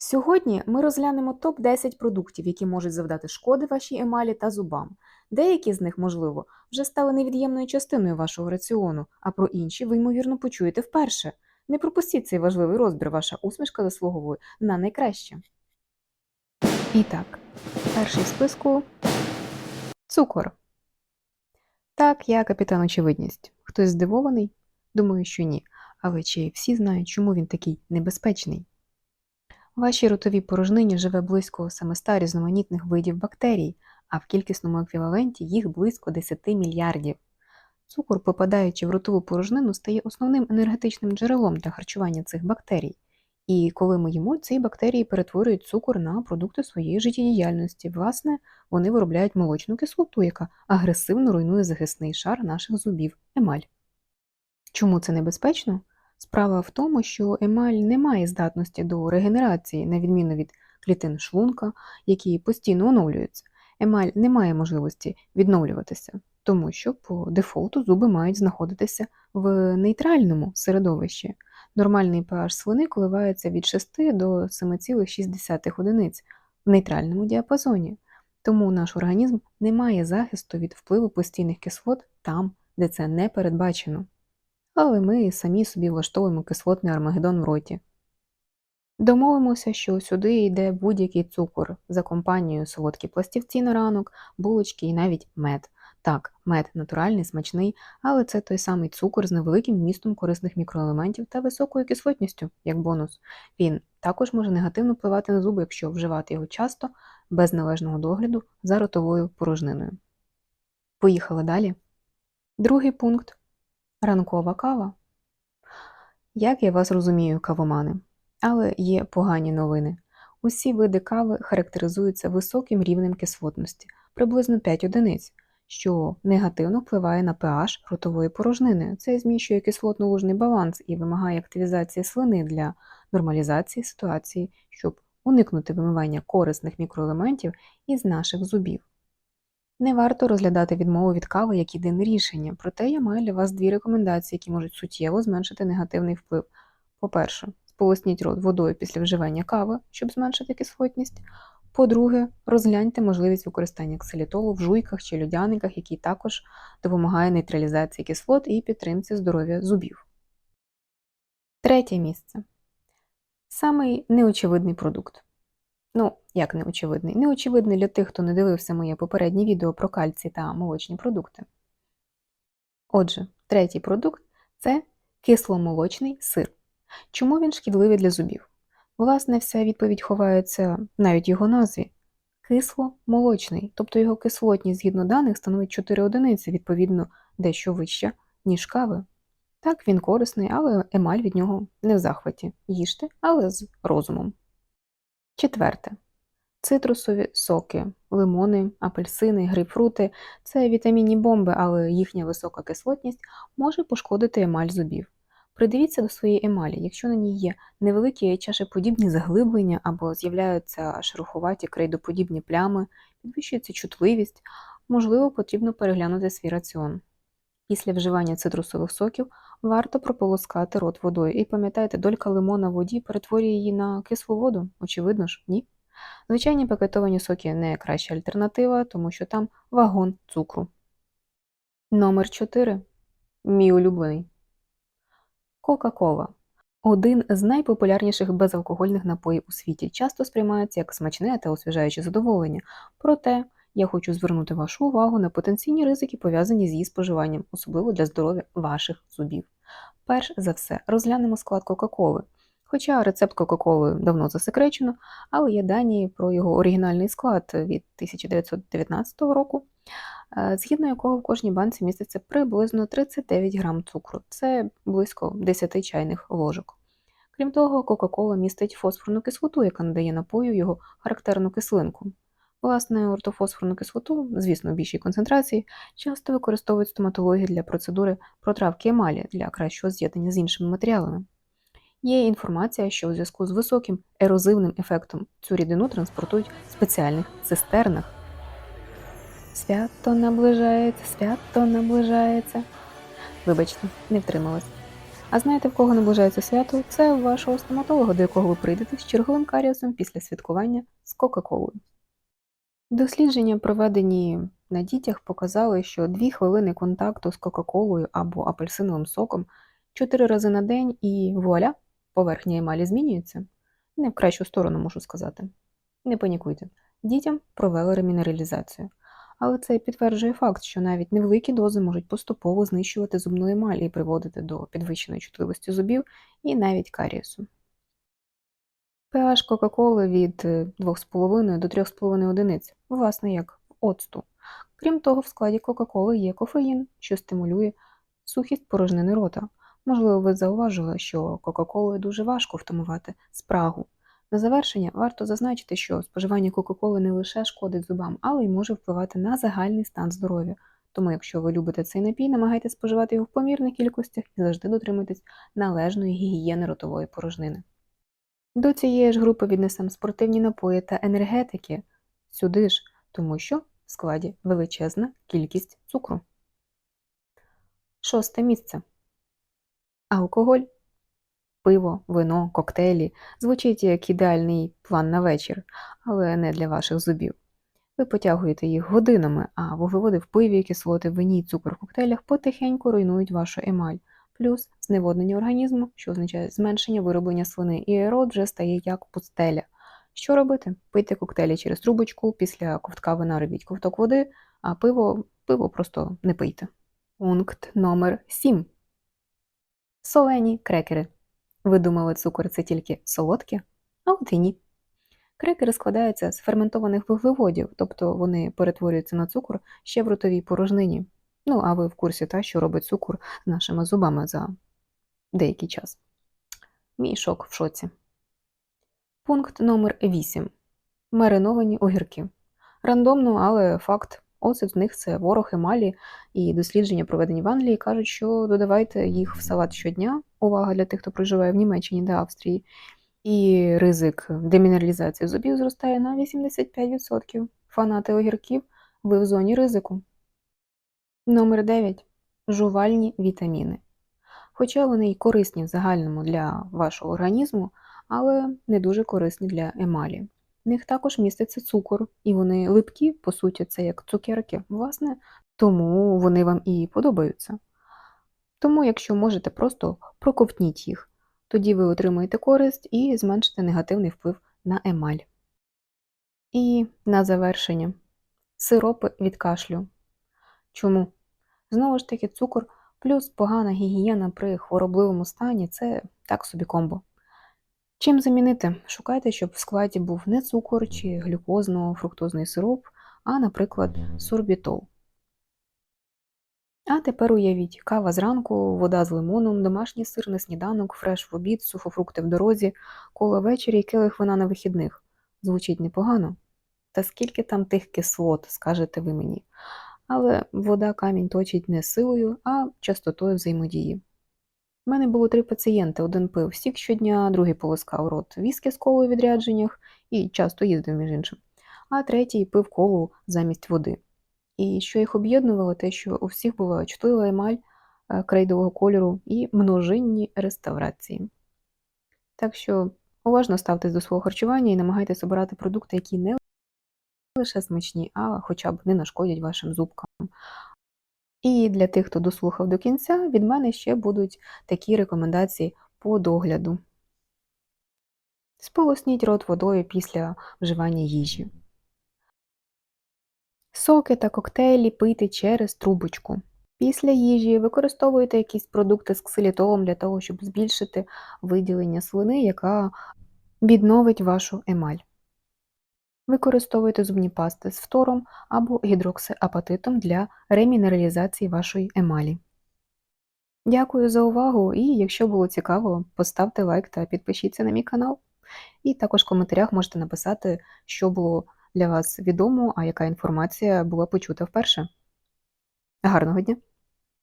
Сьогодні ми розглянемо топ-10 продуктів, які можуть завдати шкоди вашій емалі та зубам. Деякі з них, можливо, вже стали невід'ємною частиною вашого раціону, а про інші ви, ймовірно, почуєте вперше. Не пропустіть цей важливий розбір, ваша усмішка заслуговує на найкраще. І так, перший в списку цукор. Так, я капітан очевидність. Хтось здивований? Думаю, що ні. Але чи всі знають, чому він такий небезпечний? Вашій ротовій порожнині живе близько 700 різноманітних видів бактерій, а в кількісному еквіваленті їх близько 10 мільярдів. Цукор, попадаючи в ротову порожнину, стає основним енергетичним джерелом для харчування цих бактерій. І коли ми їмо, ці бактерії перетворюють цукор на продукти своєї життєдіяльності. Власне, вони виробляють молочну кислоту, яка агресивно руйнує захисний шар наших зубів емаль. Чому це небезпечно? Справа в тому, що емаль не має здатності до регенерації, на відміну від клітин шлунка, які постійно оновлюються. Емаль не має можливості відновлюватися, тому що по дефолту зуби мають знаходитися в нейтральному середовищі. Нормальний pH слини коливається від 6 до 7,6 одиниць в нейтральному діапазоні. Тому наш організм не має захисту від впливу постійних кислот там, де це не передбачено але ми самі собі влаштовуємо кислотний армагеддон в роті. Домовимося, що сюди йде будь-який цукор за компанією солодкі пластівці на ранок, булочки і навіть мед. Так, мед натуральний, смачний, але це той самий цукор з невеликим вмістом корисних мікроелементів та високою кислотністю, як бонус. Він також може негативно впливати на зуби, якщо вживати його часто, без належного догляду за ротовою порожниною. Поїхали далі. Другий пункт Ранкова кава. Як я вас розумію, кавомани, але є погані новини. Усі види кави характеризуються високим рівнем кислотності, приблизно 5 одиниць, що негативно впливає на pH ротової порожнини. Це зміщує кислотно-лужний баланс і вимагає активізації слини для нормалізації ситуації, щоб уникнути вимивання корисних мікроелементів із наших зубів. Не варто розглядати відмову від кави як єдине рішення, проте я маю для вас дві рекомендації, які можуть суттєво зменшити негативний вплив. По-перше, сполосніть рот водою після вживання кави, щоб зменшити кислотність. По-друге, розгляньте можливість використання ксилітолу в жуйках чи людяниках, який також допомагає нейтралізації кислот і підтримці здоров'я зубів. Третє місце. Самий неочевидний продукт. Ну, як неочевидний? Неочевидний для тих, хто не дивився моє попереднє відео про кальцій та молочні продукти. Отже, третій продукт це кисломолочний сир. Чому він шкідливий для зубів? Власне, вся відповідь ховається навіть його назві кисломолочний, тобто його кислотність згідно даних становить 4 одиниці, відповідно, дещо вища, ніж кави. Так, він корисний, але емаль від нього не в захваті. Їжте, але з розумом. Четверте. Цитрусові соки, лимони, апельсини, грейпфрути це вітамінні бомби, але їхня висока кислотність може пошкодити емаль зубів. Придивіться до своєї емалі, якщо на ній є невеликі чашеподібні заглиблення або з'являються шероховаті крейдоподібні плями, підвищується чутливість, можливо, потрібно переглянути свій раціон. Після вживання цитрусових соків варто прополоскати рот водою. І пам'ятайте, долька лимона в воді перетворює її на кислу воду, очевидно ж, ні. Звичайні пакетовані соки не краща альтернатива, тому що там вагон цукру. Номер 4. Мій улюблений. Кока-кола. Один з найпопулярніших безалкогольних напоїв у світі часто сприймається як смачне та освіжаюче задоволення. Проте я хочу звернути вашу увагу на потенційні ризики, пов'язані з її споживанням, особливо для здоров'я ваших зубів. Перш за все, розглянемо склад Кока-Коли. Хоча рецепт Кока-Коли давно засекречено, але є дані про його оригінальний склад від 1919 року, е, згідно якого в кожній банці міститься приблизно 39 грам цукру, це близько 10 чайних ложок. Крім того, Кока-Кола містить фосфорну кислоту, яка надає напою його характерну кислинку. Власне, ортофосфорну кислоту, звісно, в більшій концентрації, часто використовують стоматологи для процедури протравки емалі для кращого з'єднання з іншими матеріалами. Є інформація, що у зв'язку з високим ерозивним ефектом цю рідину транспортують в спеціальних цистернах. Свято наближається, свято наближається. Вибачте, не втрималась. А знаєте, в кого наближається свято? Це у вашого стоматолога, до якого ви прийдете з черговим каріусом після святкування з Кока-Колою. Дослідження, проведені на дітях, показали, що 2 хвилини контакту з Кока-Колою або апельсиновим соком 4 рази на день і вуаля, поверхня емалі змінюється. Не в кращу сторону можу сказати. Не панікуйте. Дітям провели ремінералізацію. Але це підтверджує факт, що навіть невеликі дози можуть поступово знищувати зубну емаль і приводити до підвищеної чутливості зубів і навіть карієсу. pH Кока-Коли від е, 2,5 до 3,5 одиниць, власне, як оцту. Крім того, в складі Кока-Коли є кофеїн, що стимулює сухість порожнини рота. Можливо, ви зауважили, що Кока-Колою дуже важко втамувати спрагу. На завершення варто зазначити, що споживання Кока-Коли не лише шкодить зубам, але й може впливати на загальний стан здоров'я. Тому, якщо ви любите цей напій, намагайтесь споживати його в помірних кількостях і завжди дотримуйтесь належної гігієни ротової порожнини. До цієї ж групи віднесемо спортивні напої та енергетики. Сюди ж, тому що в складі величезна кількість цукру. Шосте місце. Алкоголь. Пиво, вино, коктейлі звучить як ідеальний план на вечір, але не для ваших зубів. Ви потягуєте їх годинами, а вуглеводи в пиві, кислоти вині й цукор в коктейлях потихеньку руйнують вашу емаль. Плюс зневоднення організму, що означає зменшення вироблення слини, і рот вже стає як пустеля. Що робити? Пийте коктейлі через трубочку, після ковтка вина робіть ковток води, а пиво, пиво просто не пийте. Пункт номер 7. Солені крекери. Ви думали, цукор це тільки солодке? А от і ні. Крекери складаються з ферментованих вуглеводів, тобто вони перетворюються на цукор ще в ротовій порожнині. Ну, а ви в курсі та, що робить цукор з нашими зубами за деякий час. Мій шок в шоці. Пункт номер 8. Мариновані огірки. Рандомно, але факт. Оцет в них це ворог емалі, і дослідження, проведені в Англії, кажуть, що додавайте їх в салат щодня. Увага для тих, хто проживає в Німеччині та Австрії. І ризик демінералізації зубів зростає на 85%. Фанати огірків, ви в зоні ризику. Номер 9. Жувальні вітаміни. Хоча вони й корисні в загальному для вашого організму, але не дуже корисні для емалі. В них також міститься цукор, і вони липкі, по суті, це як цукерки, власне, тому вони вам і подобаються. Тому, якщо можете, просто проковтніть їх, тоді ви отримуєте користь і зменшите негативний вплив на емаль. І на завершення сиропи від кашлю. Чому? Знову ж таки, цукор плюс погана гігієна при хворобливому стані це так собі комбо. Чим замінити? Шукайте, щоб в складі був не цукор чи глюкозно-фруктозний сироп, а, наприклад, сорбітол. А тепер уявіть, кава зранку, вода з лимоном, домашній сир на сніданок, фреш в обід, сухофрукти в дорозі, кола ввечері і келих вина на вихідних. Звучить непогано. Та скільки там тих кислот, скажете ви мені. Але вода камінь точить не силою, а частотою взаємодії. У мене було три пацієнти: один пив сік щодня, другий полоскав рот віскі з колою в відрядженнях і часто їздив, між іншим, а третій пив колу замість води. І що їх об'єднувало, те, що у всіх була чутлива емаль е, крейдового кольору і множинні реставрації. Так що уважно ставтесь до свого харчування і намагайтесь обирати продукти, які не лише смачні, а хоча б не нашкодять вашим зубкам. І для тих, хто дослухав до кінця, від мене ще будуть такі рекомендації по догляду. Сполосніть рот водою після вживання їжі. Соки та коктейлі пийте через трубочку. Після їжі використовуйте якісь продукти з ксилітолом для того, щоб збільшити виділення слини, яка відновить вашу емаль. Використовуйте зубні пасти з фтором або гідроксиапатитом для ремінералізації вашої емалі. Дякую за увагу і якщо було цікаво, поставте лайк та підпишіться на мій канал. І також в коментарях можете написати, що було для вас відомо, а яка інформація була почута вперше. Гарного дня!